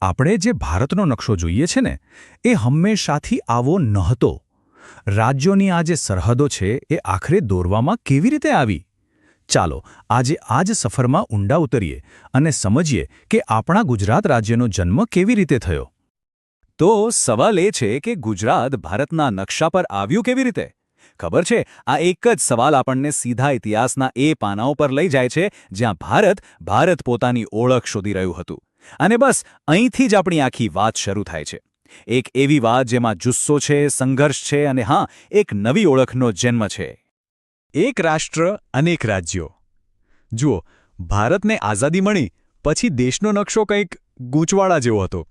આપણે જે ભારતનો નકશો જોઈએ છે ને, એ હંમેશાથી આવો નહોતો. રાજ્યોની આ જે સરહદો છે, એ આખરે દોરવામાં કેવી રીતે આવી? ચાલો, આજે આ જ સફરમાં ઊંડા ઉતરીએ અને સમજીએ કે આપણા ગુજરાત રાજ્યનો જન્મ કેવી રીતે થયો. તો સવાલ એ છે કે ગુજરાત ભારતના નકશા પર આવ્યું કેવી રીતે? ખબર છે? આ એક જ સવાલ આપણને સીધા ઇતિહાસના એ પાનાઓ પર લઈ જાય છે, જ્યાં ભારત ભારત પોતાની ઓળખ શોધી રહ્યું હતું. અને બસ, અહીંથી જ આપણી આખી વાત શરૂ થાય છે. એક એવી વાત જેમાં જુસ્સો છે, સંઘર્ષ છે અને હા, એક નવી ઓળખનો જન્મ છે. એક રાષ્ટ્ર, અનેક રાજ્યો. જુઓ, ભારતને આઝાદી મળી, પછી દેશનો નકશો કંઈક ગૂંચવાળા જેવો હતો.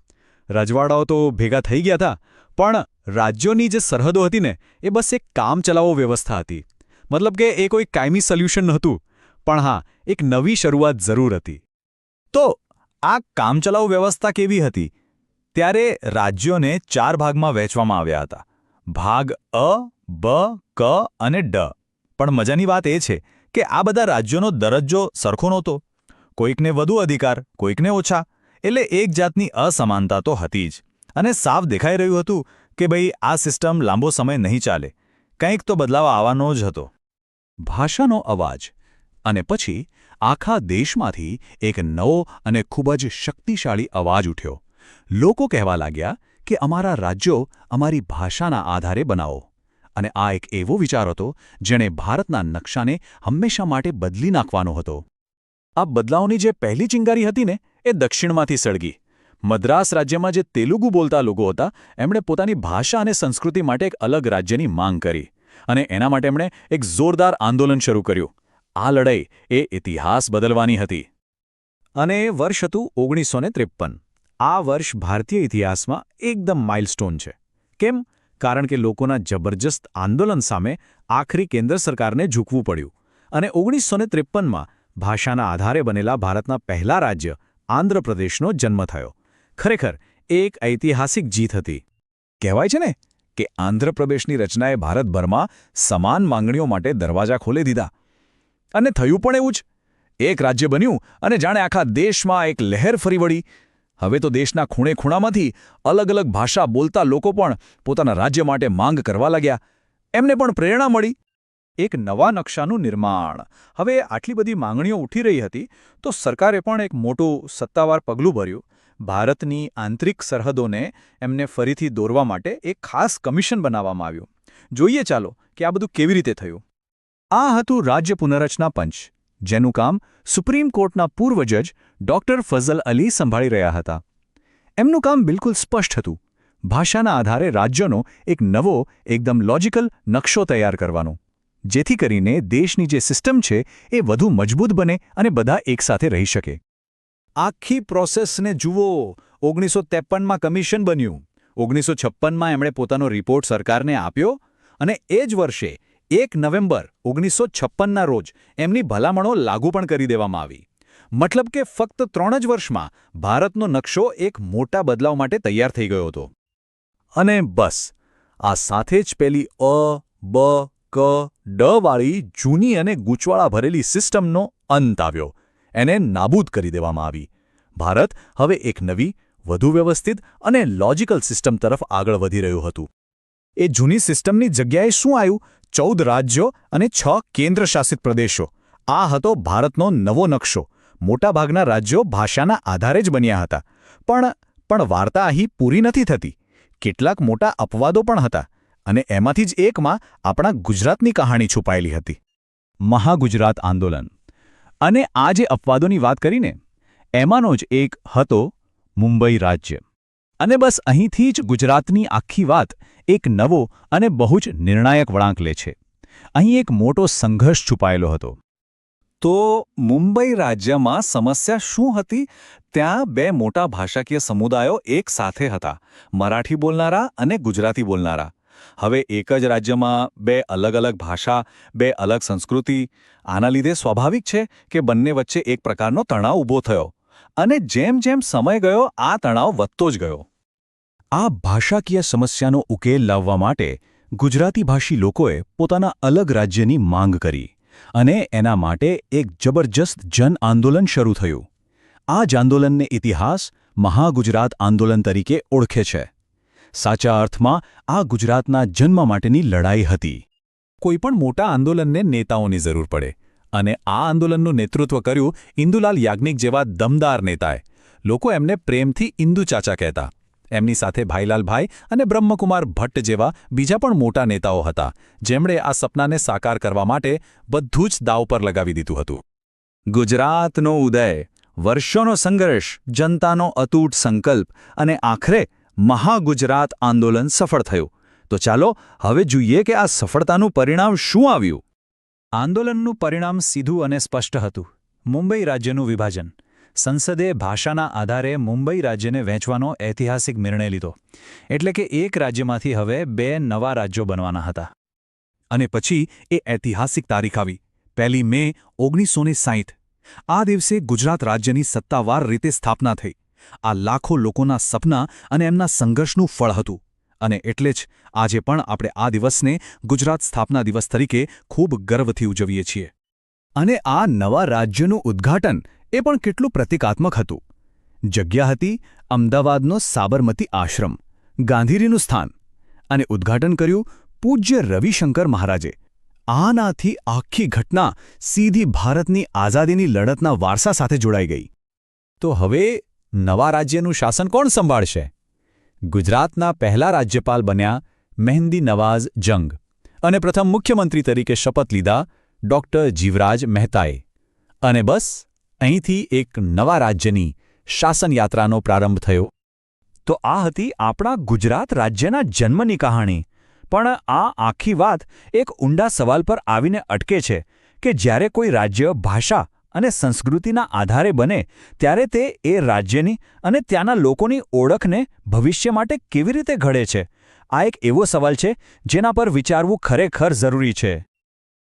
રજવાડાઓ તો ભેગા થઈ ગયા હતા, પણ રાજ્યોની જે સરહદો હતી ને, એ બસ એક કામ ચલાવો વ્યવસ્થા હતી. મતલબ કે એ કોઈ કાયમી સોલ્યુશન નહોતું, પણ હા, એક નવી શરૂઆત જરૂર હતી. તો આ કામચલાઉ વ્યવસ્થા કેવી હતી? ત્યારે રાજ્યોને ચાર ભાગમાં વહેંચવામાં આવ્યા હતા. ભાગ અ, બ, ક અને ડ. પણ મજાની વાત એ છે કે આ બધા રાજ્યોનો દરજ્જો સરખો નહોતો. કોઈકને વધુ અધિકાર, કોઈકને ઓછા. એટલે એક જાતની અસમાનતા તો હતી જ. અને સાફ દેખાઈ રહ્યું હતું કે ભાઈ આ સિસ્ટમ લાંબો સમય નહીં ચાલે. કંઈક તો બદલાવ આવવાનો જ હતો. ભાષાનો અવાજ. અને પછી આખા દેશમાંથી એક નવો અને ખૂબ જ શક્તિશાળી અવાજ ઉઠ્યો. લોકો કહેવા લાગ્યા કે અમારા રાજ્યો અમારી ભાષાના આધારે બનાવો. અને આ એક એવો વિચાર હતો જેણે ભારતના નકશાને હંમેશા માટે બદલી નાખવાનો હતો. આ બદલાવની જે પહેલી ચિંગારી હતી ને, એ દક્ષિણમાંથી સળગી. મદ્રાસ રાજ્યમાં જે તેલુગુ બોલતા લોકો હતા, એમણે પોતાની ભાષા અને સંસ્કૃતિ માટે એક અલગ રાજ્યની માંગ કરી. અને એના માટે એમણે એક જોરદાર આંદોલન શરૂ કર્યું. આ લડાઈ એ ઇતિહાસ બદલવાની હતી. અને એ વર્ષ હતું ઓગણીસો ત્રેપન. આ વર્ષ ભારતીય ઇતિહાસમાં એકદમ માઇલસ્ટોન છે. કેમ? કારણ કે લોકોના જબરજસ્ત આંદોલન સામે આખરી કેન્દ્ર સરકારને ઝૂકવું પડ્યું. અને ઓગણીસો ત્રેપનમાં ભાષાના આધારે બનેલા ભારતના પહેલા રાજ્ય આંધ્રપ્રદેશનો જન્મ થયો. ખરેખર એક ઐતિહાસિક જીત હતી. કહેવાય છે ને કે આંધ્રપ્રદેશની રચનાએ ભારતભરમાં સમાન માંગણીઓ માટે દરવાજા ખોલી દીધા. અને થયું પણ એવું જ. એક રાજ્ય બન્યું અને જાણે આખા દેશમાં એક લહેર ફરી વળી. હવે તો દેશના ખૂણે ખૂણામાંથી અલગ અલગ ભાષા બોલતા લોકો પણ પોતાના રાજ્ય માટે માંગ કરવા લાગ્યા. એમને પણ પ્રેરણા મળી. એક નવા નકશાનું નિર્માણ. હવે આટલી બધી માંગણીઓ ઉઠી રહી હતી તો સરકારે પણ એક મોટું સત્તાવાર પગલું ભર્યું. ભારતની આંતરિક સરહદોને એમને ફરીથી દોરવા માટે એક ખાસ કમિશન બનાવવામાં આવ્યું. જોઈએ ચાલો કે આ બધું કેવી રીતે થયું. આ હતું રાજ્ય પુનરચના પંચ, જેનું કામ સુપ્રીમ કોર્ટના પૂર્વ જજ ડોક્ટર ફઝલ અલી સંભાળી રહ્યા હતા. એમનું કામ બિલકુલ સ્પષ્ટ હતું. ભાષાના આધારે રાજ્યનો એક નવો, એકદમ લોજિકલ નકશો તૈયાર કરવાનો. જેથી કરીને દેશની જે સિસ્ટમ છે એ વધુ મજબૂત બને અને બધા એકસાથે રહી શકે. આખી પ્રોસેસને જુઓ. ઓગણીસો ત્રેપનમાં કમિશન બન્યું. ઓગણીસો છપ્પનમાં એમણે પોતાનો રિપોર્ટ સરકારને આપ્યો અને એ જ વર્ષે એક નવેમ્બર ઓગણીસો છપ્પનના રોજ એમની ભલામણો લાગુ પણ કરી દેવામાં આવી. મતલબ કે ફક્ત ત્રણ જ વર્ષમાં ભારતનો નકશો એક મોટા બદલાવ માટે તૈયાર થઈ ગયો હતો. અને બસ, આ સાથે જ પેલી અ, બ, ક, ડ વાળી જૂની અને ગૂંચવાળા ભરેલી સિસ્ટમનો અંત આવ્યો. એને નાબૂદ કરી દેવામાં આવી. ભારત હવે એક નવી, વધુ વ્યવસ્થિત અને લોજિકલ સિસ્ટમ તરફ આગળ વધી રહ્યું હતું. એ જૂની સિસ્ટમની જગ્યાએ શું આવ્યું? ચૌદ રાજ્યો અને છ કેન્દ્રશાસિત પ્રદેશો. આ હતો ભારતનો નવો નકશો. મોટાભાગના રાજ્યો ભાષાના આધારે જ બન્યા હતા. પણ પણ વાર્તા અહીં પૂરી નથી થતી. કેટલાક મોટા અપવાદો પણ હતા અને એમાંથી જ એકમાં આપણા ગુજરાતની કહાણી છુપાયેલી હતી. મહાગુજરાત આંદોલન. અને આ જે અપવાદોની વાત કરીને, એમાંનો જ એક હતો મુંબઈ રાજ્ય. અને બસ અહીંથી જ ગુજરાતની આખી વાત એક નવો અને બહુ જ નિર્ણાયક વળાંક લે છે. અહીં એક મોટો સંઘર્ષ છુપાયેલો હતો. તો મુંબઈ રાજ્યમાં સમસ્યા શું હતી? ત્યાં બે મોટા ભાષાકીય સમુદાયો એક સાથે હતા, મરાઠી બોલનારા અને ગુજરાતી બોલનારા. હવે એક જ રાજ્યમાં બે અલગ અલગ ભાષા, બે અલગ સંસ્કૃતિ. આના લીધે સ્વાભાવિક છે કે બંને વચ્ચે એક પ્રકારનો તણાવ ઊભો થયો. અને જેમ જેમ સમય ગયો, આ તણાવ વધતો જ ગયો. આ ભાષાકીય સમસ્યાનો ઉકેલ લાવવા માટે ગુજરાતી ભાષી લોકોએ પોતાના અલગ રાજ્યની માંગ કરી અને એના માટે એક જબરજસ્ત જન આંદોલન શરૂ થયું. આ જ આંદોલનને ઇતિહાસ મહાગુજરાત આંદોલન તરીકે ઓળખે છે. સાચા અર્થમાં, આ ગુજરાતના જન્મ માટેની લડાઈ હતી. કોઈપણ મોટા આંદોલનને નેતાઓની જરૂર પડે. અને આ આંદોલનનું નેતૃત્વ કર્યું ઇન્દુલાલ યાજ્ઞિક જેવા દમદાર નેતાએ. લોકો એમને પ્રેમથી ઇન્દુ ચાચા કહેતા. એમની સાથે ભાઈલાલભાઈ અને બ્રહ્મકુમાર ભટ્ટ જેવા બીજા પણ મોટા નેતાઓ હતા, જેમણે આ સપનાને સાકાર કરવા માટે બધું જ દાવ પર લગાવી દીધું હતું. ગુજરાતનો ઉદય, વર્ષોનો સંઘર્ષ, જનતાનો અતૂટ સંકલ્પ અને આખરે મહાગુજરાત આંદોલન સફળ થયું. તો ચાલો, હવે જોઈએ કે આ સફળતાનું પરિણામ શું આવ્યું. આંદોલનનું પરિણામ સીધું અને સ્પષ્ટ હતું. મુંબઈ રાજ્યનું વિભાજન. સંસદે ભાષાના આધારે મુંબઈ રાજ્યને વહેંચવાનો ઐતિહાસિક નિર્ણય લીધો. એટલે કે એક રાજ્યમાંથી હવે બે નવા રાજ્યો બનવાના હતા. અને પછી એ ઐતિહાસિક તારીખ આવી. પહેલી મે ઓગણીસો આ દિવસે ગુજરાત રાજ્યની સત્તાવાર રીતે સ્થાપના થઈ. આ લાખો લોકોના સપના અને એમના સંઘર્ષનું ફળ હતું. અને એટલે જ આજે પણ આપણે આ દિવસને ગુજરાત સ્થાપના દિવસ તરીકે ખૂબ ગર્વથી ઉજવીએ છીએ. અને આ નવા રાજ્યનું ઉદ્ઘાટન એ પણ કેટલું પ્રતિકાત્મક હતું. જગ્યા હતી અમદાવાદનો સાબરમતી આશ્રમ, ગાંધીજીનું સ્થાન અને ઉદ્ઘાટન કર્યું પૂજ્ય રવિશંકર મહારાજે. આનાથી આખી ઘટના સીધી ભારતની આઝાદીની લડતના વારસા સાથે જોડાઈ ગઈ. તો હવે નવા રાજ્યનું શાસન કોણ સંભાળશે? ગુજરાતના પહેલા રાજ્યપાલ બન્યા મહેંદી નવાઝ જંગ અને પ્રથમ મુખ્યમંત્રી તરીકે શપથ લીધા ડોક્ટર જીવરાજ મહેતાએ. અને બસ, અહીંથી એક નવા રાજ્યની શાસનયાત્રાનો પ્રારંભ થયો. તો આ હતી આપણા ગુજરાત રાજ્યના જન્મની કહાણી. પણ આ આખી વાત એક ઊંડા સવાલ પર આવીને અટકે છે કે જ્યારે કોઈ રાજ્ય ભાષા અને સંસ્કૃતિના આધારે બને, ત્યારે તે એ રાજ્યની અને ત્યાંના લોકોની ઓળખને ભવિષ્ય માટે કેવી રીતે ઘડે છે? આ એક એવો સવાલ છે જેના પર વિચારવું ખરેખર જરૂરી છે.